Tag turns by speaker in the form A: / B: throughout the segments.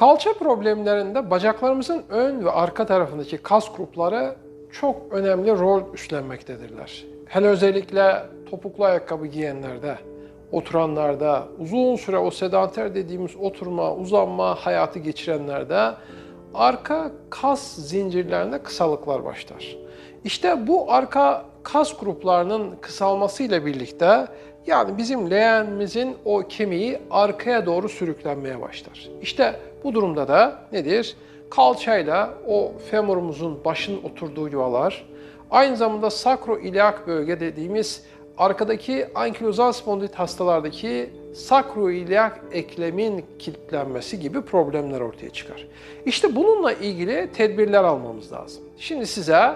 A: Kalça problemlerinde bacaklarımızın ön ve arka tarafındaki kas grupları çok önemli rol üstlenmektedirler. Hele özellikle topuklu ayakkabı giyenlerde, oturanlarda, uzun süre o sedanter dediğimiz oturma, uzanma hayatı geçirenlerde arka kas zincirlerinde kısalıklar başlar. İşte bu arka kas gruplarının kısalmasıyla birlikte yani bizim leğenimizin o kemiği arkaya doğru sürüklenmeye başlar. İşte bu durumda da nedir? Kalçayla o femurumuzun başın oturduğu yuvalar, aynı zamanda sakroiliak bölge dediğimiz arkadaki ankilozal spondilit hastalardaki sakroiliak eklemin kilitlenmesi gibi problemler ortaya çıkar. İşte bununla ilgili tedbirler almamız lazım. Şimdi size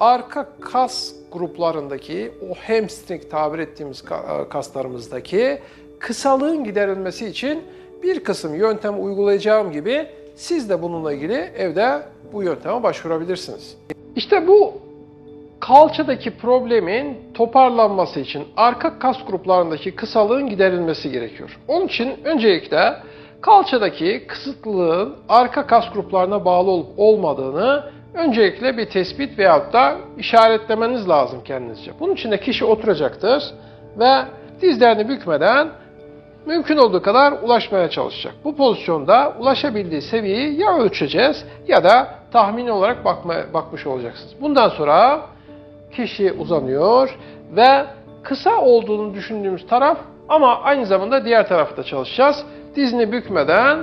A: arka kas gruplarındaki o hamstring tabir ettiğimiz ka- kaslarımızdaki kısalığın giderilmesi için bir kısım yöntem uygulayacağım gibi siz de bununla ilgili evde bu yönteme başvurabilirsiniz. İşte bu kalçadaki problemin toparlanması için arka kas gruplarındaki kısalığın giderilmesi gerekiyor. Onun için öncelikle kalçadaki kısıtlılığın arka kas gruplarına bağlı olup olmadığını öncelikle bir tespit veyahut da işaretlemeniz lazım kendinizce. Bunun için de kişi oturacaktır ve dizlerini bükmeden mümkün olduğu kadar ulaşmaya çalışacak. Bu pozisyonda ulaşabildiği seviyeyi ya ölçeceğiz ya da tahmini olarak bakma, bakmış olacaksınız. Bundan sonra kişi uzanıyor ve kısa olduğunu düşündüğümüz taraf ama aynı zamanda diğer tarafta çalışacağız. Dizini bükmeden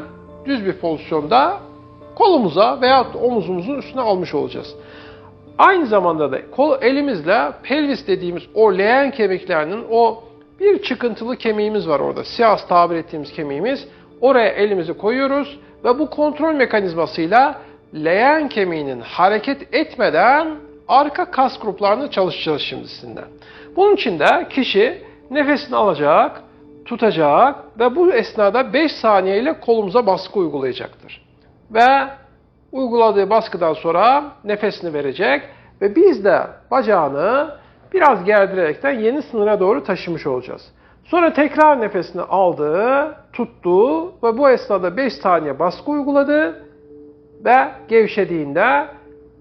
A: düz bir pozisyonda kolumuza veya omuzumuzun üstüne almış olacağız. Aynı zamanda da kol elimizle pelvis dediğimiz o leğen kemiklerinin o bir çıkıntılı kemiğimiz var orada. Siyas tabir ettiğimiz kemiğimiz. Oraya elimizi koyuyoruz ve bu kontrol mekanizmasıyla leğen kemiğinin hareket etmeden arka kas gruplarını çalışacağız şimdisinden. Bunun için de kişi nefesini alacak, tutacak ve bu esnada 5 saniye ile kolumuza baskı uygulayacaktır. Ve uyguladığı baskıdan sonra nefesini verecek ve biz de bacağını biraz gerdirerekten yeni sınıra doğru taşımış olacağız. Sonra tekrar nefesini aldı, tuttu ve bu esnada 5 saniye baskı uyguladı ve gevşediğinde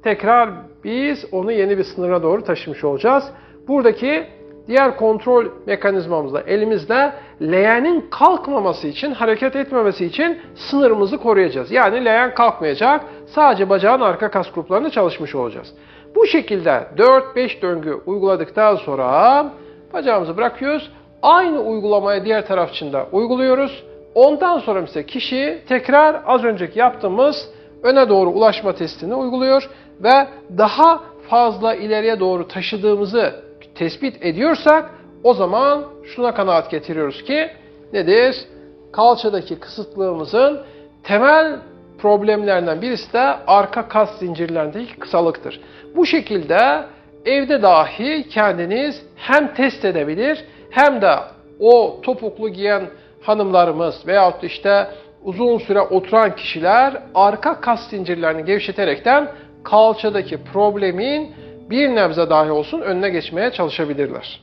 A: tekrar biz onu yeni bir sınıra doğru taşımış olacağız. Buradaki diğer kontrol mekanizmamızla elimizle leğenin kalkmaması için, hareket etmemesi için sınırımızı koruyacağız. Yani leğen kalkmayacak, sadece bacağın arka kas gruplarını çalışmış olacağız. Bu şekilde 4-5 döngü uyguladıktan sonra bacağımızı bırakıyoruz. Aynı uygulamaya diğer taraf için de uyguluyoruz. Ondan sonra ise kişi tekrar az önceki yaptığımız öne doğru ulaşma testini uyguluyor ve daha fazla ileriye doğru taşıdığımızı tespit ediyorsak o zaman şuna kanaat getiriyoruz ki nedir? Kalçadaki kısıtlığımızın temel problemlerinden birisi de arka kas zincirlerindeki kısalıktır. Bu şekilde evde dahi kendiniz hem test edebilir hem de o topuklu giyen hanımlarımız veyahut işte uzun süre oturan kişiler arka kas zincirlerini gevşeterekten kalçadaki problemin bir nebze dahi olsun önüne geçmeye çalışabilirler.